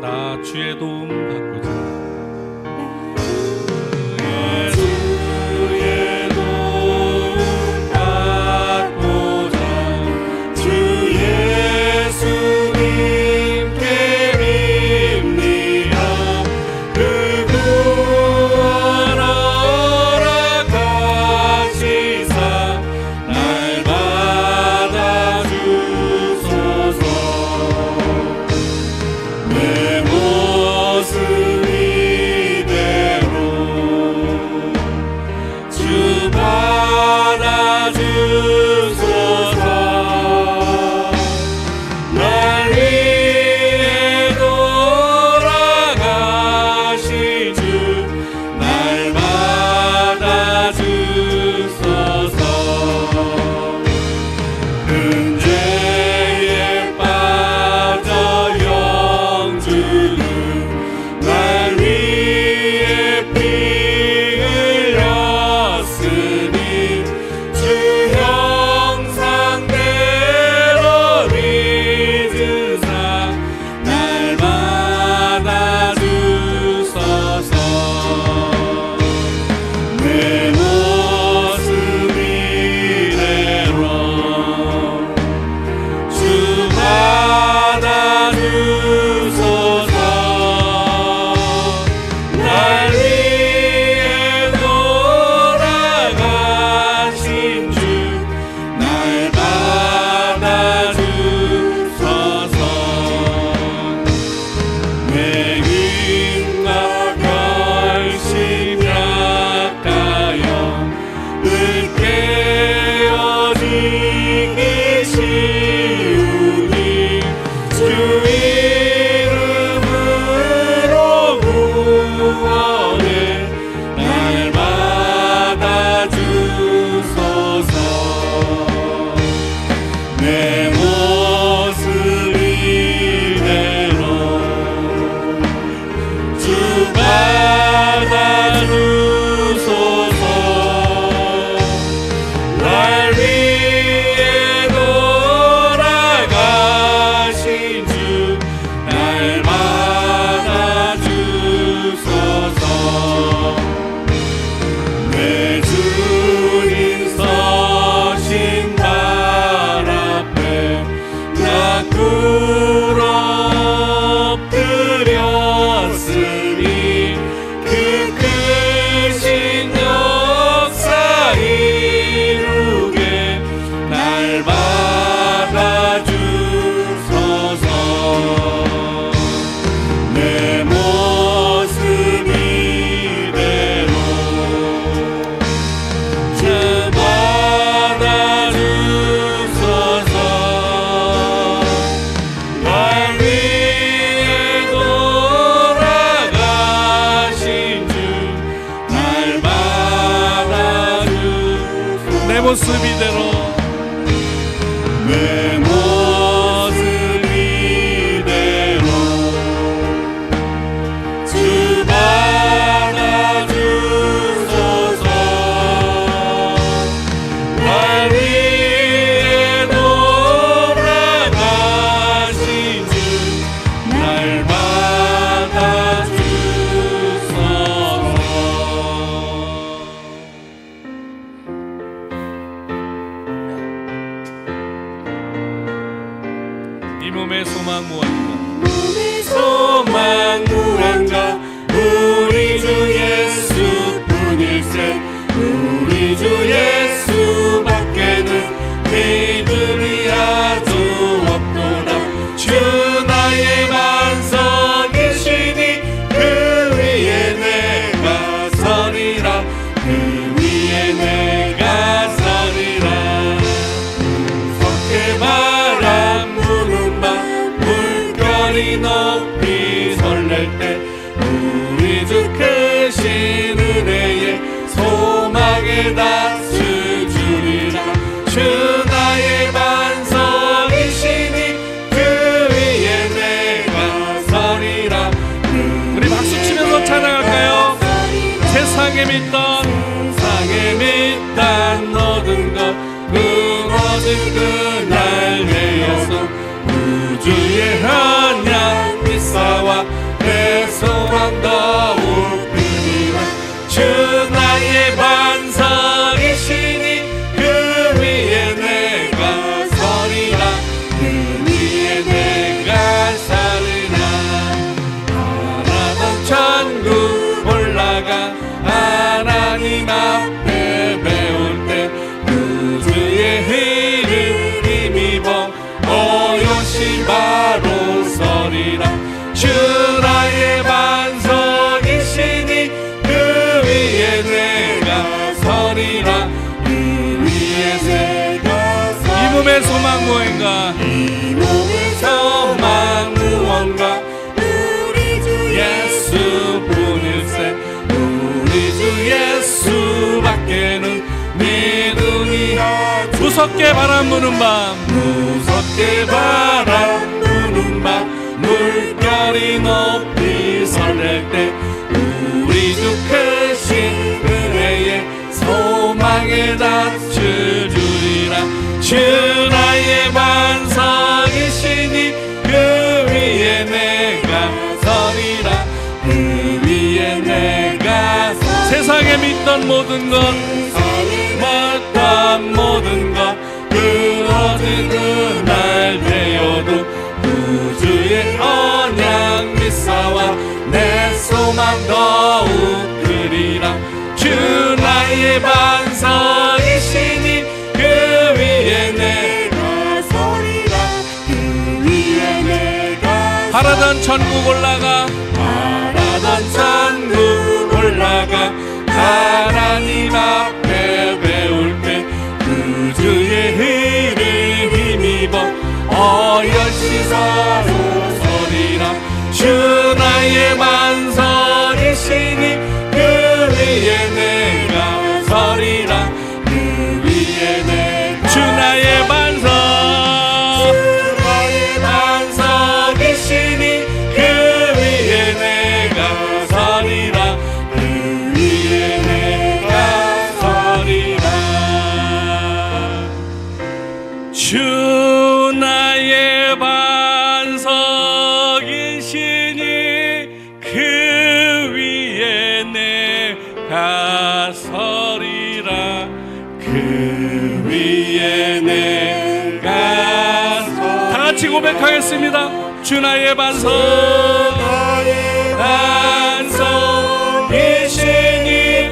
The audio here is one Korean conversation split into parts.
나 주의 도움 받고 모습 이대로. 내 네. 몸의 소망 무언가? 이 몸의 소망 무언가? 우리 주 예수뿐일세. 우리 주 예수밖에는 믿음이 무섭게 바람 부는 밤. 무섭게 바람 부는 밤. 물결이 높이 설렐 때 우리 주 크신 은혜에 소망에 닿을 주리라. 주 믿던 모든 것 못한 모든 것 끊어지는 날 되어도 구주의 언약 미사와 내 소망 더욱 그리라. 주 나의 반석이시니 그 위에 내가 서리라. 그 위에 내가 바라던 천국 올라 주 나의 반석. 나의 반석 이시니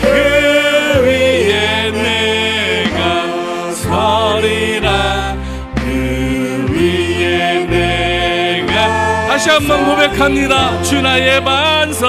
그 위에 내가 서리라. 그 위에 내가 다시 한번 고백합니다. 주 나의 반석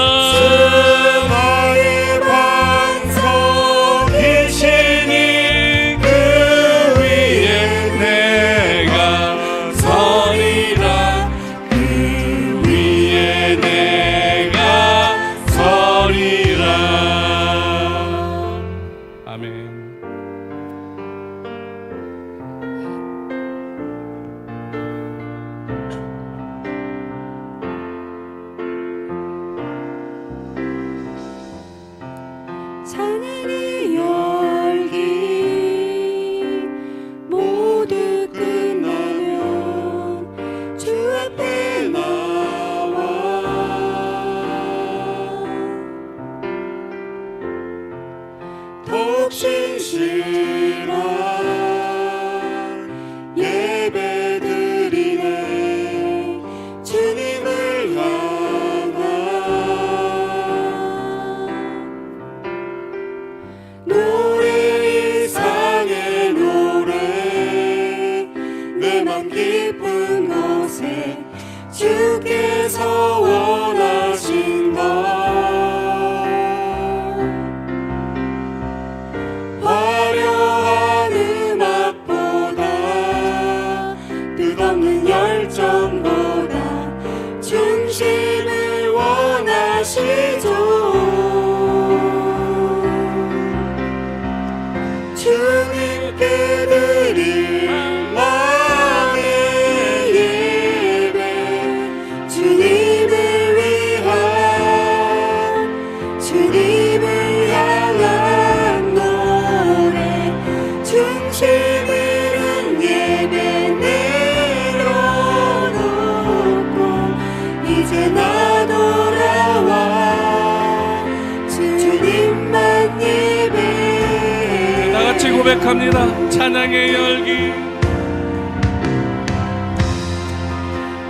고백합니다. 찬양의 열기.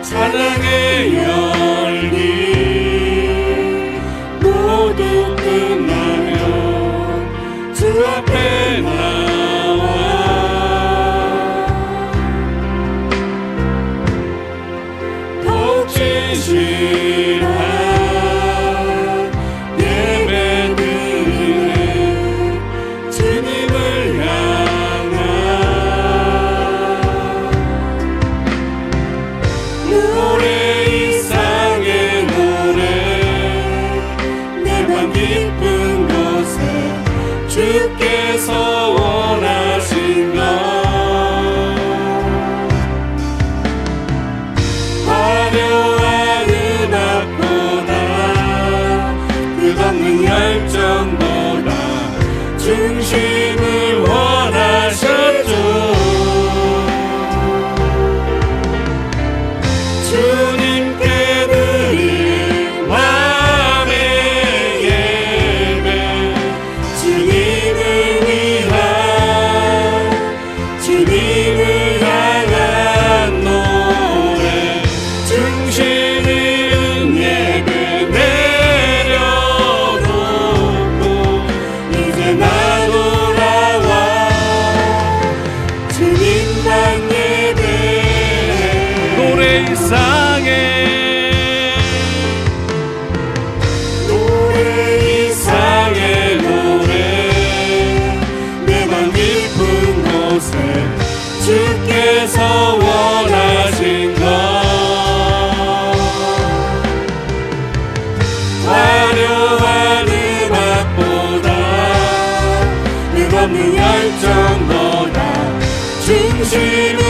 찬양의 열기. 모두 끝나면 주 앞에 나 deeper. 없는 열정보다 중심을 원